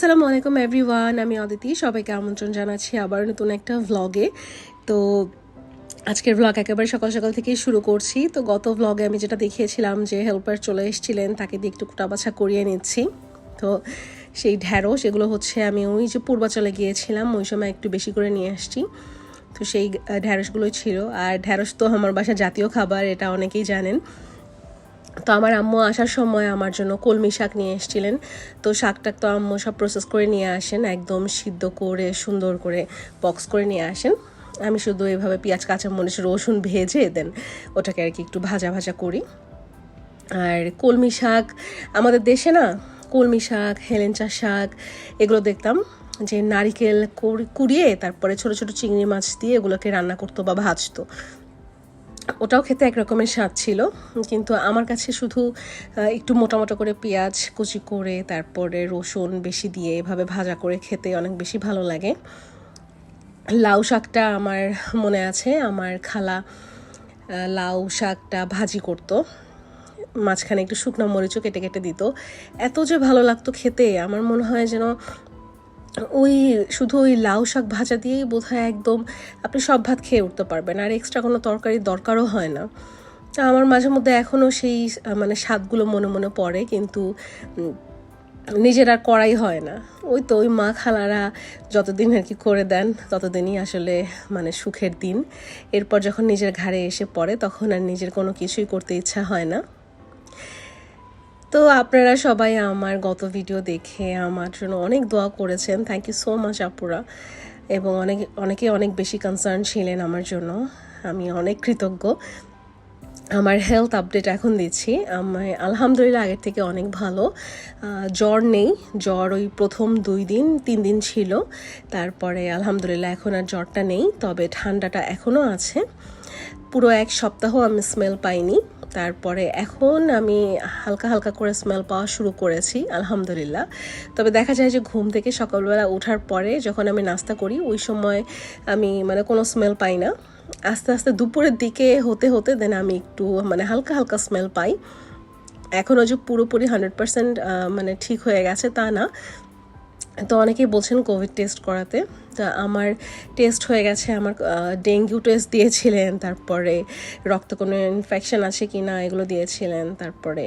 আসসালামু আলাইকুম এভরিওয়ান আমি অদিতি, সবাইকে আমন্ত্রণ জানাচ্ছি আবার নতুন একটা ভ্লগে তো আজকের ভ্লগ একেবারে সকাল সকাল থেকেই শুরু করছি। তো গত ভ্লগে আমি যেটা দেখিয়েছিলাম যে হেল্পার চলে এসেছিলেন, তাকে দিয়ে একটু কুটাবাছা করিয়ে নিচ্ছি। তো সেই ঢ্যাঁড়স এগুলো হচ্ছে আমি ওই যে পূর্বাচলে গিয়েছিলাম, ওই সময় একটু বেশি করে নিয়ে আসছি। তো সেই ঢ্যাঁড়সগুলোই ছিল। আর ঢ্যাঁড়স তো আমার বাসা জাতীয় খাবার, এটা অনেকেই জানেন। তো আমার আম্মু আসার সময় আমার জন্য কলমি শাক নিয়ে এসেছিলেন। তো শাকটা তো আম্মু সব প্রসেস করে নিয়ে আসেন, একদম সিদ্ধ করে, সুন্দর করে বক্স করে নিয়ে আসেন। আমি শুধু এভাবে পেঁয়াজ কাঁচা কাঁচামরিচ, রসুন ভেজে দেন, ওটাকে আর কি একটু ভাজা ভাজা করি। আর কলমি শাক, আমাদের দেশে না কলমি শাক, হেলেঞ্চা শাক, এগুলো দেখতাম যে নারিকেল কুড়িয়ে তারপরে ছোট ছোট চিংড়ি মাছ দিয়ে এগুলোকে রান্না করতো বা ভাজতো। ওটাও খেতে একরকমের স্বাদ ছিল, কিন্তু আমার কাছে শুধু একটু মোটা মোটা করে পেঁয়াজ, কুচি করে, তারপরে রসুন বেশি দিয়ে এভাবে ভাজা করে খেতে অনেক বেশি ভালো লাগে। লাউ শাকটা আমার মনে আছে, আমার খালা লাউ শাকটা ভাজি করতো। মাঝখানে একটু শুকনো মরিচও কেটে কেটে দিত। এত যে ভালো লাগতো খেতে, আমার মনে হয় যেন ওই শুধু ওই লাউ শাক ভাজা দিয়েই বোধ একদম আপনি সব ভাত খেয়ে উঠতে পারবেন, আর এক্সট্রা কোনো তরকারির দরকারও হয় না। আমার মাঝে মধ্যে এখনও সেই মানে স্বাদগুলো মনে মনে পড়ে, কিন্তু নিজের আর করাই হয় না। ওই তো ওই মা খালারা যতদিন আর কি করে দেন, ততদিনই আসলে মানে সুখের দিন। এরপর যখন নিজের ঘাড়ে এসে পড়ে, তখন আর নিজের কোনো কিছুই করতে ইচ্ছা হয় না। তো আপনারা সবাই আমার গত ভিডিও দেখে আমার জন্য অনেক দোয়া করেছেন। থ্যাংক ইউ সো মাচ আপুরা। এবং অনেক, অনেকে অনেক বেশি কনসার্ন ছিলেন আমার জন্য। আমি অনেক কৃতজ্ঞ। আমার হেলথ আপডেট এখন দিচ্ছি। আমি আলহামদুলিল্লাহ আগের থেকে অনেক ভালো। জ্বর নেই। জ্বর ওই প্রথম দুই দিন, তিন দিন ছিল। তারপরে আলহামদুলিল্লাহ এখন আর জ্বরটা নেই। তবে ঠান্ডাটা এখনও আছে। পুরো এক সপ্তাহ আমি স্মেল পাইনি। তারপরে এখন আমি হালকা হালকা করে স্মেল পাওয়া শুরু করেছি, আলহামদুলিল্লাহ। তবে দেখা যায় যে ঘুম থেকে সকালবেলা ওঠার পরে যখন আমি নাস্তা করি, ওই সময় আমি মানে কোনো স্মেল পাই না। আস্তে আস্তে দুপুরের দিকে হতে হতে দেন আমি একটু মানে হালকা হালকা স্মেল পাই। এখনও যে পুরোপুরি হান্ড্রেড পার্সেন্ট মানে ঠিক হয়ে গেছে তা না। তো অনেকেই বলছেন কোভিড টেস্ট করাতে। তা আমার টেস্ট হয়ে গেছে, আমার ডেঙ্গু টেস্ট দিয়েছিলেন, তারপরে রক্ত কোনো ইনফেকশন আছে কি না এগুলো দিয়েছিলেন, তারপরে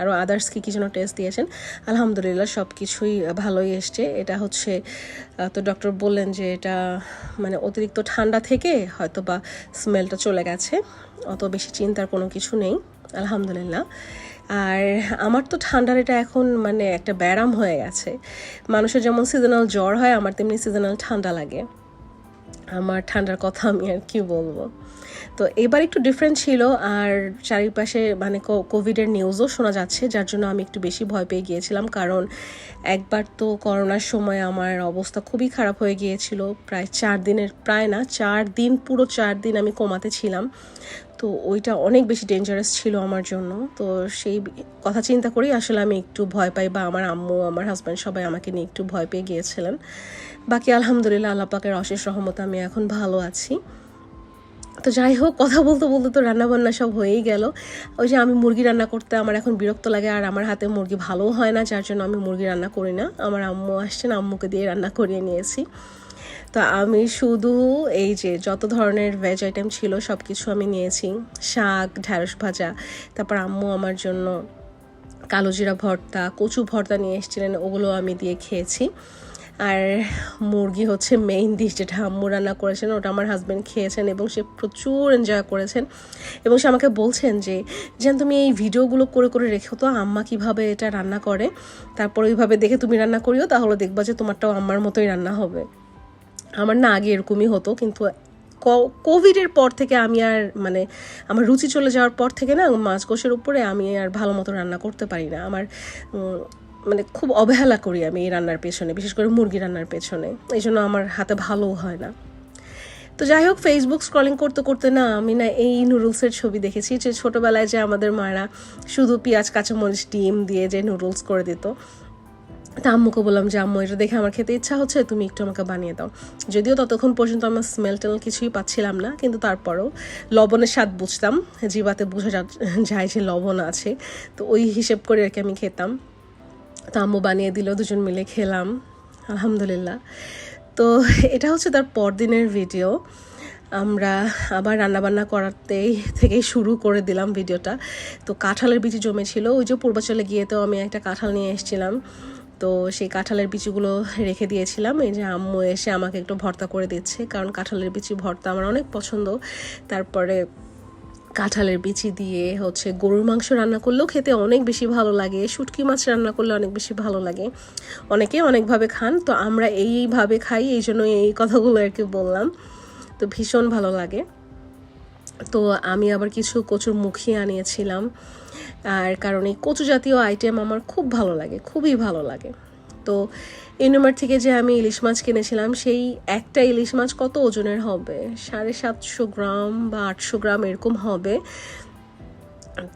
আরও আদার্স কী কী যেন টেস্ট দিয়েছেন। আলহামদুলিল্লাহ সব কিছুই ভালোই এসছে। এটা হচ্ছে তো ডক্টর বললেন যে এটা মানে অতিরিক্ত ঠান্ডা থেকে হয়তো বা স্মেলটা চলে গেছে, অত বেশি চিন্তার কোনো কিছু নেই। আলহামদুলিল্লাহ। আর আমার তো ঠান্ডার এটা এখন মানে একটা ব্যারাম হয়ে গেছে। মানুষের যেমন সিজনাল জ্বর হয়, আমার তেমনি সিজনাল ঠান্ডা লাগে। আমার ঠান্ডার কথা আমি আর কি বলব? তো এবার একটু ডিফারেন্ট ছিল আর চারিপাশে মানে কোভিডের নিউজও শোনা যাচ্ছে, যার জন্য আমি একটু বেশি ভয় পেয়ে গিয়েছিলাম। কারণ একবার তো করোনার সময় আমার অবস্থা খুবই খারাপ হয়ে গিয়েছিল, প্রায় চার দিনের, প্রায় না, চার দিন, পুরো চার দিন আমি কমাতে ছিলাম। তো ওইটা অনেক বেশি ডেঞ্জারাস ছিল আমার জন্য। তো সেই কথা চিন্তা করেই আসলে আমি একটু ভয় পাই বা আমার আম্মু, আমার হাজব্যান্ড সবাই আমাকে নিয়ে একটু ভয় পেয়ে গিয়েছিলেন। বাকি আলহামদুলিল্লাহ, আল্লাহ পাকের অশেষ রহমত আমি এখন ভালো আছি। তো যাই হোক, কথা বলতে বলতে তো রান্নাবান্না সব হয়েই গেল। ওই যে আমি মুরগি রান্না করতে আমার এখন বিরক্ত লাগে আর আমার হাতে মুরগি ভালোও হয় না, যার জন্য আমি মুরগি রান্না করি না। আমার আম্মু আসছেন আম্মুকে দিয়ে রান্না করিয়ে নিয়েছি। তো আমি শুধু এই যে যত ধরনের ভেজ আইটেম ছিল সব কিছু আমি নিয়েছি। শাক, ঢ্যাঁড়স ভাজা, তারপর আম্মু আমার জন্য কালো জিরা ভর্তা, কচু ভর্তা নিয়ে এসেছিলেন, ওগুলো আমি দিয়ে খেয়েছি। আর মুরগি হচ্ছে মেইন ডিশ যেটা আম্মু রান্না করেছেন, ওটা আমার হাজব্যান্ড খেয়েছেন এবং সে প্রচুর এনজয় করেছেন। এবং সে আমাকে বলছেন যে, যেন তুমি এই ভিডিওগুলো করে করে রেখো তো, আম্মা কীভাবে এটা রান্না করে? তারপর ওইভাবে দেখে তুমি রান্না করিও, তাহলে দেখবা যে তোমারটাও আম্মার মতোই রান্না হবে। আমার না আগে এরকমই হতো, কিন্তু কোভিডের পর থেকে আমি আর মানে আমার রুচি চলে যাওয়ার পর থেকে না মাছ কোষের উপরে আমি আর ভালো মতো রান্না করতে পারি না। আমার মানে খুব অবহেলা করি আমি এই রান্নার পেছনে, বিশেষ করে মুরগি রান্নার পেছনে। এই জন্য আমার হাতে ভালোও হয় না। তো যাই হোক ফেসবুক স্ক্রলিং করতে করতে না আমি না এই নুডলসের ছবি দেখেছি যে ছোটোবেলায় যে আমাদের মারা শুধু পেঁয়াজ, কাঁচামরিচ, ডিম দিয়ে যে নুডলস করে দিত। তা আম্মুকে বললাম যে, আম্মু, এটা দেখে আমার খেতে ইচ্ছা হচ্ছে, তুমি একটু আমাকে বানিয়ে দাও। যদিও ততক্ষণ পর্যন্ত আমার স্মেল টেল কিছুই পাচ্ছিলাম না, কিন্তু তারপরেও লবণের স্বাদ বুঝতাম। জিবাতে বোঝা যায় যে লবণ আছে। তো ওই হিসেব করে আর কি আমি খেতাম। তো আম্মু বানিয়ে দিল, দুজন মিলে খেলাম, আলহামদুলিল্লাহ। তো এটা হচ্ছে তার পরদিনের ভিডিও। আমরা আবার রান্নাবান্না করাতেই থেকেই শুরু করে দিলাম ভিডিওটা। তো কাঁঠালের বিচি জমেছিল, ওই যে পূর্বাচলে গিয়ে তো আমি একটা কাঁঠাল নিয়ে এসেছিলাম। তো সেই কাঁঠালের বিচিগুলো রেখে দিয়েছিলাম, এই যে আম্মু এসে আমাকে একটু ভর্তা করে দিচ্ছে, কারণ কাঁঠালের বিচি ভর্তা আমার অনেক পছন্দ। তারপরে কাঁঠালের বিচি দিয়ে হচ্ছে গরুর মাংস রান্না করলেও খেতে অনেক বেশি ভালো লাগে। শুটকি মাছ রান্না করলে অনেক বেশি ভালো লাগে। অনেকে অনেকভাবে খান, তো আমরা এইভাবে খাই, এই জন্য এই কথাগুলো আর কি বললাম। তো ভীষণ ভালো লাগে। তো আমি আবার কিছু কচুর মুখী আনিয়েছিলাম। আর কারণ এই কচু জাতীয় আইটেম আমার খুব ভালো লাগে, খুবই ভালো লাগে। তো ইউনিমার থেকে যে আমি ইলিশ মাছ কিনেছিলাম, সেই একটা ইলিশ মাছ কত ওজনের হবে? সাড়ে সাতশো গ্রাম বা আটশো গ্রাম এরকম হবে।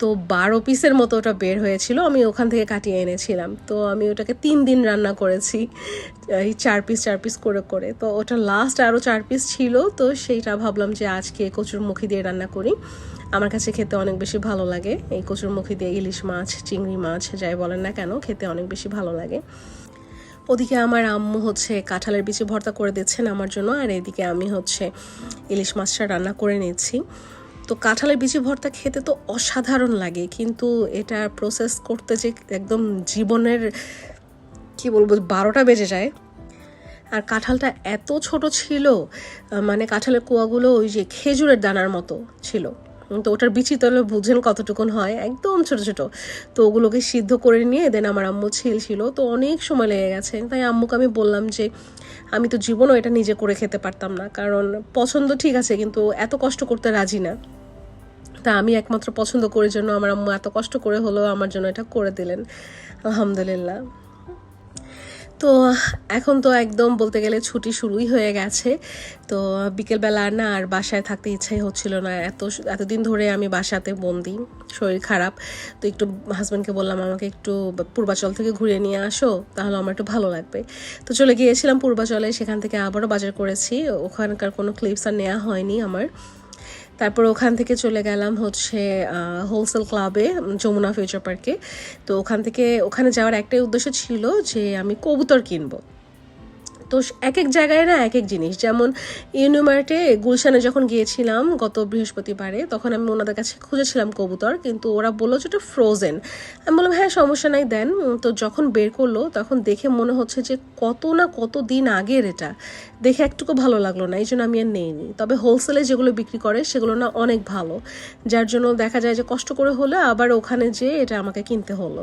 তো বারো পিসের মতো ওটা বের হয়েছিল, আমি ওখান থেকে কাটিয়ে এনেছিলাম। তো আমি ওটাকে তিন দিন রান্না করেছি, এই চার পিস চার পিস করে করে। তো ওটা লাস্ট আরও চার পিস ছিল, তো সেইটা ভাবলাম যে আজকে কচুর মুখি দিয়ে রান্না করি। আমার কাছে খেতে অনেক বেশি ভালো লাগে। এই কচুর মুখি দিয়ে ইলিশ মাছ, চিংড়ি মাছ, যাই বলেন না কেন, খেতে অনেক বেশি ভালো লাগে। ওদিকে আমার আম্মু হচ্ছে কাঁঠালের বিচি ভর্তা করে দিচ্ছেন আমার জন্য, আর এদিকে আমি হচ্ছে ইলিশ মাছটা রান্না করে নিচ্ছি। তো কাঁঠালের বিচি ভর্তা খেতে তো অসাধারণ লাগে, কিন্তু এটা প্রসেস করতে যে একদম জীবনের, কি বলব, বারোটা বেজে যায়। আর কাঁঠালটা এত ছোট ছিল মানে কাঁঠালের কুয়াগুলো ওই যে খেজুরের দানার মতো ছিল। তো ওটার বিচি তাহলে বুঝেন কতটুকুন হয়। একদম ছোট ছোট। তো ওগুলোকে সিদ্ধ করে নিয়ে দেন আমার আম্মু ছিল। ছিল তো অনেক সময় লেগে গেছে। তাই আম্মুকে আমি বললাম যে, আমি তো জীবনও এটা নিজে করে খেতে পারতাম না। কারণ পছন্দ ঠিক আছে, কিন্তু এত কষ্ট করতে রাজি না। তা আমি একমাত্র পছন্দ করার জন্য আমার আম্মু এত কষ্ট করে হলেও আমার জন্য এটা করে দিলেন। আলহামদুলিল্লাহ। তো এখন তো একদম বলতে গেলে ছুটি শুরুই হয়ে গেছে। তো বিকেলবেলা না আর বাসায় থাকতে ইচ্ছাই হচ্ছিল না। এত এতদিন ধরে আমি বাসাতে বন্দি, শরীর খারাপ। তো একটু হাজব্যান্ডকে বললাম, আমাকে একটু পূর্বাচল থেকে ঘুরে নিয়ে আসো, তাহলে আমার একটু ভালো লাগবে। তো চলে গিয়েছিলাম পূর্বাচলে, সেখান থেকে আবারও বাজার করেছি। ওখানকার কোনো ক্লিপস আর নেওয়া হয়নি আমার। তারপর ওখান থেকে চলে গেলাম হচ্ছে হোলসেল ক্লাবে যমুনা ফিউচার পার্কে তো ওখান থেকে, ওখানে যাওয়ার একটাই উদ্দেশ্য ছিল যে আমি কবুতর কিনবো। তো এক এক জায়গায় না এক এক জিনিস। যেমন ইউনিমার্টে গুলশানে যখন গিয়েছিলাম গত বৃহস্পতিবারে, তখন আমি ওনাদের কাছে খুঁজেছিলাম কবুতর, কিন্তু ওরা বলল যে ওটা ফ্রোজেন আমি বললাম হ্যাঁ সমস্যা নাই, দেন। তো যখন বের করল, তখন দেখে মনে হচ্ছে যে কত না কত দিন আগের এটা। দেখে একটুকু ভালো লাগল না এই জন্য আমি আর নেইনি। তবে হোলসেলে যেগুলো বিক্রি করে, সেগুলো না অনেক ভালো। যার জন্য দেখা যায় যে কষ্ট করে হলে আবার ওখানে যেয়ে এটা আমাকে কিনতে হলো।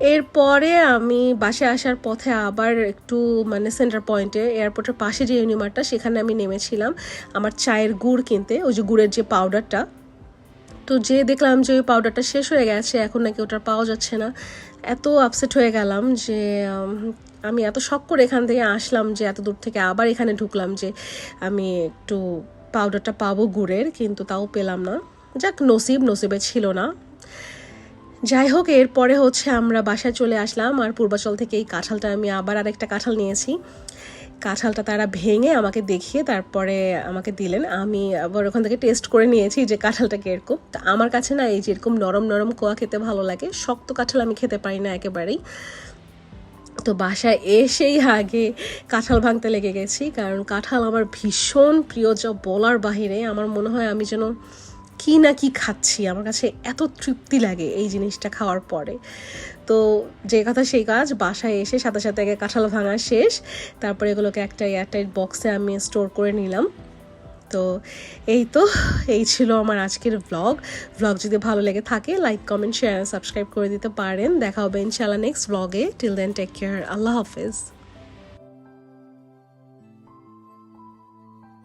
এরপরে আমি বাসে আসার পথে আবার একটু মানে সেন্টার পয়েন্টে এয়ারপোর্টের পাশে যে ইউনিমার্টটা সেখানে আমি নেমেছিলাম আমার চায়ের গুড় কিনতে, ওই যে গুড়ের যে পাউডারটা তো যে দেখলাম যে ওই পাউডারটা শেষ হয়ে গেছে, এখন নাকি ওটা পাওয়া যাচ্ছে না। এত আপসেট হয়ে গেলাম যে আমি এত শখ করে এখান থেকে আসলাম যে, এত দূর থেকে আবার এখানে ঢুকলাম যে, আমি একটু পাউডারটা পাবো গুড়ের, কিন্তু তাও পেলাম না। যাক, নসিব নসিবে ছিল না। যাই হোক এরপরে হচ্ছে আমরা বাসায় চলে আসলাম আর পূর্বাচল থেকে এই কাঁঠালটা আমি আবার আরেকটা কাঁঠাল নিয়েছি। কাঁঠালটা তারা ভেঙে আমাকে দেখিয়ে তারপরে আমাকে দিলেন। আমি আবার ওখান থেকে টেস্ট করে নিয়েছি যে কাঁঠালটা কীরকম। তা আমার কাছে না এই যেরকম নরম নরম কোয়া খেতে ভালো লাগে, শক্ত কাঁঠাল আমি খেতে পারি না একেবারেই। তো বাসায় এসেই আগে কাঁঠাল ভাঙতে লেগে গেছি, কারণ কাঁঠাল আমার ভীষণ প্রিয় যা বলার বাহিরে। আমার মনে হয় আমি যেন কি না কি খাচ্ছি? আমার কাছে এত তৃপ্তি লাগে এই জিনিসটা খাওয়ার পরে। তো যে কথা সেই কাজ, বাসায় এসে সাথে সাথে আগে কাঁঠাল ভাঙা শেষ, তারপরে এগুলোকে একটা এয়ারটাইট বক্সে আমি স্টোর করে নিলাম। তো এই তো, এই ছিল আমার আজকের ব্লগ ব্লগ যদি ভালো লেগে থাকে লাইক কমেন্ট শেয়ার সাবস্ক্রাইব করে দিতে পারেন। দেখা হবে ইনশাল্লাহ নেক্সট ব্লগে টিল দেন টেক কেয়ার আল্লাহ হাফেজ।